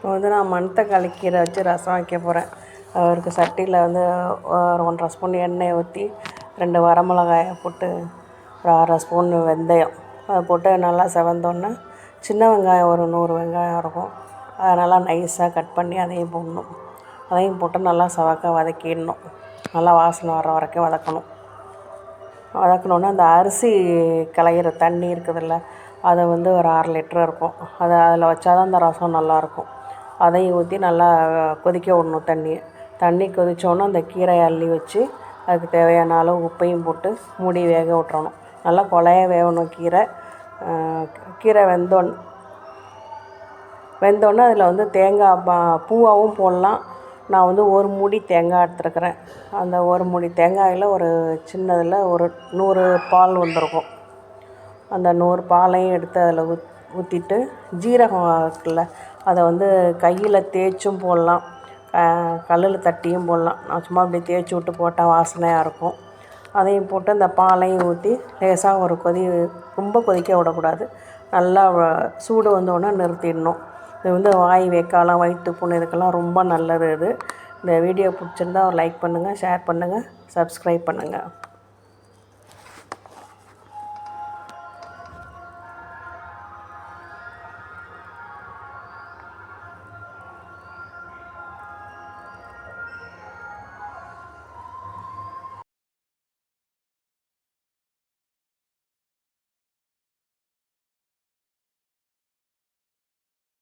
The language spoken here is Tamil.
இப்போ வந்து நான் மணத்தக்காளி கீரை வச்சு ரசம் வைக்க போகிறேன் அவருக்கு சட்டியில் வந்து ஒரு ஒன்றரை ஸ்பூன் எண்ணெய் ஊற்றி ரெண்டு வரமிளகாயை போட்டு ஒரு அரை ஸ்பூன் வெந்தயம். அதை போட்டு நல்லா செவந்தோன்னே சின்ன வெங்காயம் ஒரு நூறு வெங்காயம் இருக்கும். அதை நல்லா நைஸாக கட் பண்ணி அதையும் போடணும். அதையும் போட்டு நல்லா செவக்க வதக்கிடணும். நல்லா வாசனை வர வரைக்கும் வதக்கணும். வதக்கணுன்னா அந்த அரிசி கலையிற தண்ணி இருக்குதுல்ல அதை வந்து ஒரு அரை லிட்டர் இருக்கும். அதை அதில் வச்சா தான் அந்த ரசம் நல்லாயிருக்கும் அதையும் ஊற்றி நல்லா கொதிக்க விடணும் தண்ணியை தண்ணி கொதித்தோன்னே அந்த கீரையை அள்ளி வச்சு அதுக்கு தேவையான அளவு உப்பையும் போட்டு மூடி வேக விட்றணும் நல்லா கொலையாக வேகணும் கீரை. கீரை வெந்தோன் வெந்தோடனே அதில் வந்து தேங்காய் பா பூவாகவும் போடலாம். நான் வந்து ஒரு மூடி தேங்காய் எடுத்துருக்குறேன். அந்த ஒரு மூடி தேங்காயில் ஒரு சின்னதில் ஒரு நூறு பால் வந்திருக்கும். அந்த நூறு பாலையும் எடுத்து அதில் ஊத் ஊற்றிட்டு ஜீரகம் இருக்குல்ல அதை வந்து கையில் தேய்ச்சும் போடலாம். கல்லில் தட்டியும் போடலாம். நான் சும்மா அப்படி தேய்ச்சி விட்டு போட்டால் வாசனையாக இருக்கும். அதையும் போட்டு அந்த பாலையும் ஊற்றி லேசாக ஒரு கொதி ரொம்ப கொதிக்க விடக்கூடாது. நல்லா சூடு வந்தோடனே நிறுத்திடணும். இது வந்து வாய் வேக்காலம் வயிற்று புண்ணு இதுக்கெல்லாம் ரொம்ப நல்லது இது. இந்த வீடியோ பிடிச்சிருந்தா ஒரு லைக் பண்ணுங்கள் ஷேர் பண்ணுங்கள் சப்ஸ்கிரைப் பண்ணுங்கள்